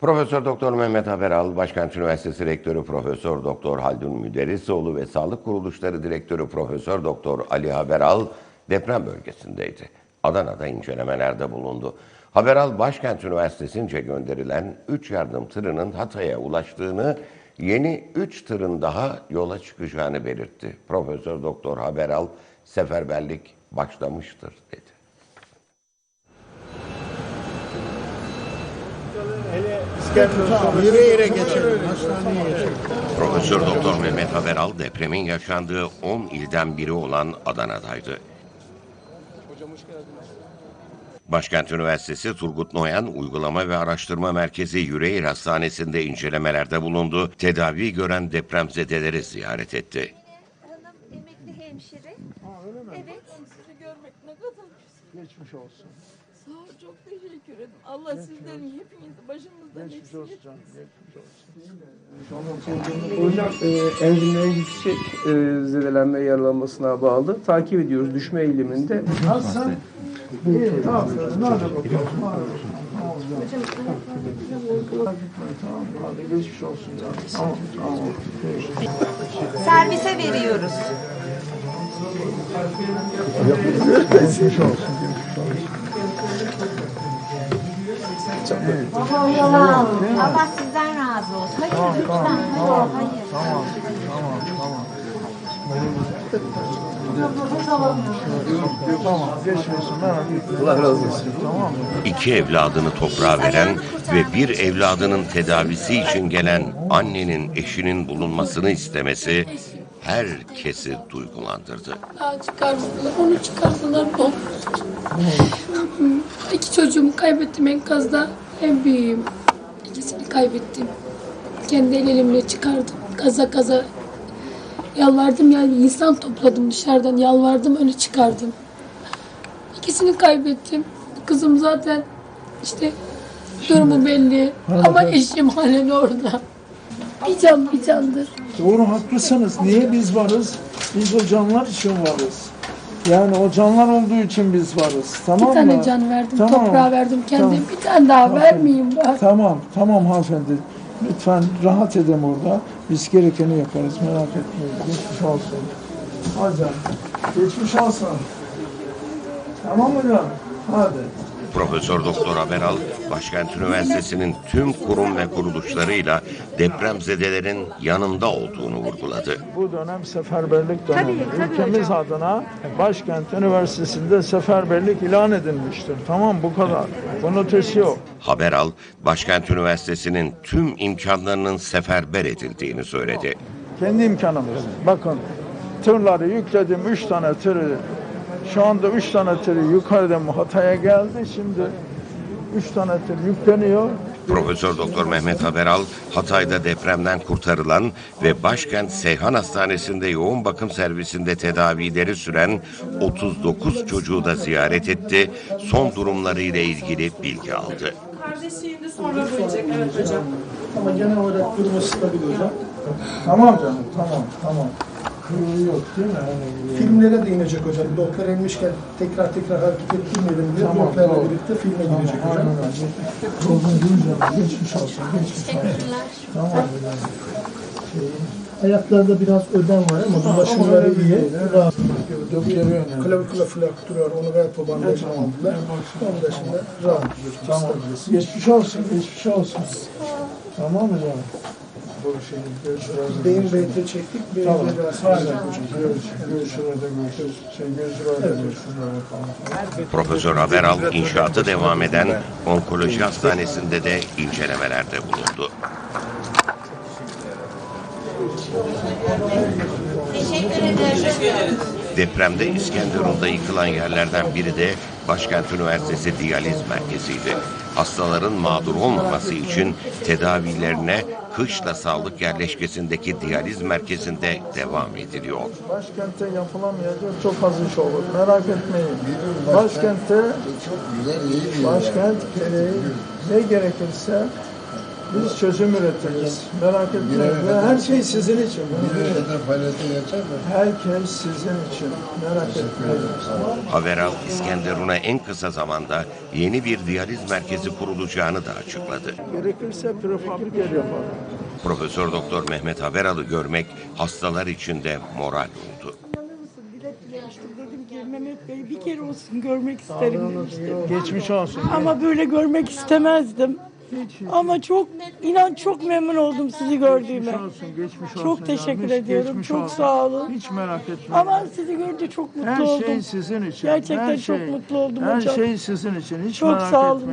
Profesör Doktor Mehmet Haberal, Başkent Üniversitesi Rektörü Profesör Doktor Haldun Müderrisoğlu ve Sağlık Kuruluşları Direktörü Profesör Doktor Ali Haberal deprem bölgesindeydi. Adana'da incelemelerde bulundu. Haberal, Başkent Üniversitesi'nce gönderilen 3 yardım tırının Hatay'a ulaştığını, yeni 3 tırın daha yola çıkacağını belirtti. Profesör Doktor Haberal, seferberlik başlamıştır dedi. Yürü yere geçelim. Hastaneye geçelim. Profesör Doktor Mehmet Haberal depremin yaşandığı 10 ilden biri olan Adana'daydı. Başkent Üniversitesi Turgut Noyan Uygulama ve Araştırma Merkezi Yüreğir Hastanesi'nde incelemelerde bulundu. Tedavi gören depremzedeleri ziyaret etti. Hanım emekli hemşire. Evet. Sizi görmek ne kadar güzel. Geçmiş olsun. Sağ ol, çok teşekkür ederim. Allah sizden hepinizi başımızdan Geçmiş eksik olsun etmesin. canım. Geçmiş olsun. Hocam e, enzimlerin yüksek e, zedelenme yaralanmasına bağlı takip ediyoruz düşme eğiliminde. Nasılsın? İyi, aferin. Hadi bakalım. Tamam, hadi geçmiş olsun canım. Tamam, tamam. Servise veriyoruz. Geçmiş olsun. Allah sizden razı olsun. Hayır lütfen. Hayır. Hayır. Tamam, tamam, tamam. Tamam, geçmiyorsun merak etme. Allah razı olsun. Tamam mı? İki evladını toprağa veren ve bir evladının tedavisi için gelen annenin eşinin bulunmasını istemesi herkesi duygulandırdı. Daha çıkardılar, onu çıkardılar. O. İki çocuğumu kaybettim enkazda. En büyüğüm. İkisini kaybettim. Kendi el elimle çıkardım. Kaza kaza yalvardım yani insan topladım dışarıdan yalvardım öyle çıkardım. İkisini kaybettim. Kızım zaten işte durumu belli ama eşim halen orada. Bir can bir candır. Doğru haklısınız. Niye biz varız? Biz o canlar için varız. Yani o canlar olduğu için biz varız. Tamam Bir mı? tane can verdim, Tamam. toprağa verdim kendim. Tamam. Bir tane daha Aferin. vermeyeyim ben. Tamam, tamam hanımefendi. Lütfen rahat edin orada. Biz gerekeni yaparız. Merak etmeyin. Geçmiş olsun. Hadi canım. Geçmiş olsun. Tamam mı canım? Hadi. Profesör Doktor Haberal, Başkent Üniversitesi'nin tüm kurum ve kuruluşlarıyla depremzedelerin yanında olduğunu vurguladı. Bu dönem seferberlik dönemi. Ülkemiz adına Başkent Üniversitesi'nde seferberlik ilan edilmiştir. Tamam bu kadar. Bunun ötesi yok. Haberal, Başkent Üniversitesi'nin tüm imkanlarının seferber edildiğini söyledi. Kendi imkanımız. Bakın tırları yükledim. Üç tane tırı şu anda üç tane tırı yukarıda Hatay'a geldi. Şimdi üç tane tır yükleniyor. Profesör Doktor Mehmet Haberal, Hatay'da depremden kurtarılan ve Başkent Seyhan Hastanesi'nde yoğun bakım servisinde tedavileri süren 39 çocuğu da ziyaret etti. Son durumları ile ilgili bilgi aldı. Kardeşliğinde sonra duyacak. Evet hocam. Ama genel olarak durumu stabil hocam. Tamam canım, tamam, tamam. Kırığı yok değil mi? Yani, Filmlere değinecek hocam. Doktor emmişken tekrar tekrar hareket ettirmeyelim diye Tamam, doktorla doğru. birlikte filme girecek hocam. Aynen. Olgun değil canım. Geçmiş olsun, geçmiş olsun. Tamam hocam. Ayaklarda biraz ödem var ama dolaşımları iyi. Klavikula flaktürüyor. Onu verpo bandajı aldılar. Onun dışında rahat. Tamam. Geçmiş olsun, geçmiş olsun. Tamam mı şey, görüşürüz. Beyin çektik. Tamam. Şey, görüşürüz. Tamam. Profesör Haberal, inşaatı devam eden onkoloji hastanesinde de incelemelerde bulundu. Teşekkür ederim. Depremde İskenderun'da yıkılan yerlerden biri de Başkent Üniversitesi Diyaliz Merkezi'ydi. Hastaların mağdur olmaması için tedavilerine Kışla Sağlık Yerleşkesi'ndeki diyaliz merkezinde devam ediliyor. Başkentte yapılamayacak çok az iş olur. Merak etmeyin. Başkentte başkent gereği ne gerekirse Biz çözüm üretiriz. Merak etmeyin. Ve her şey sizin için. Herkes sizin için. Merak etmeyin. Haberal, İskenderun'a en kısa zamanda yeni bir diyaliz merkezi kurulacağını da açıkladı. Gerekirse prefabrik yer yapalım. Profesör Doktor Mehmet Haberal'ı görmek hastalar için de moral oldu. Dedim ki Mehmet Bey bir kere olsun görmek isterim demiştim. Geçmiş olsun. Ama böyle görmek istemezdim. Ama çok inan çok memnun oldum sizi gördüğüme. Geçmiş olsun. Geçmiş olsun. Çok teşekkür Hiç ediyorum. geçmiş Çok olsun. sağ olun. Hiç merak etmeyin. Ama sizi görünce çok mutlu her oldum. şey sizin için. Gerçekten her çok şey. mutlu oldum Her hocam. şey sizin için. Hiç Çok merak sağ olun etmeyin.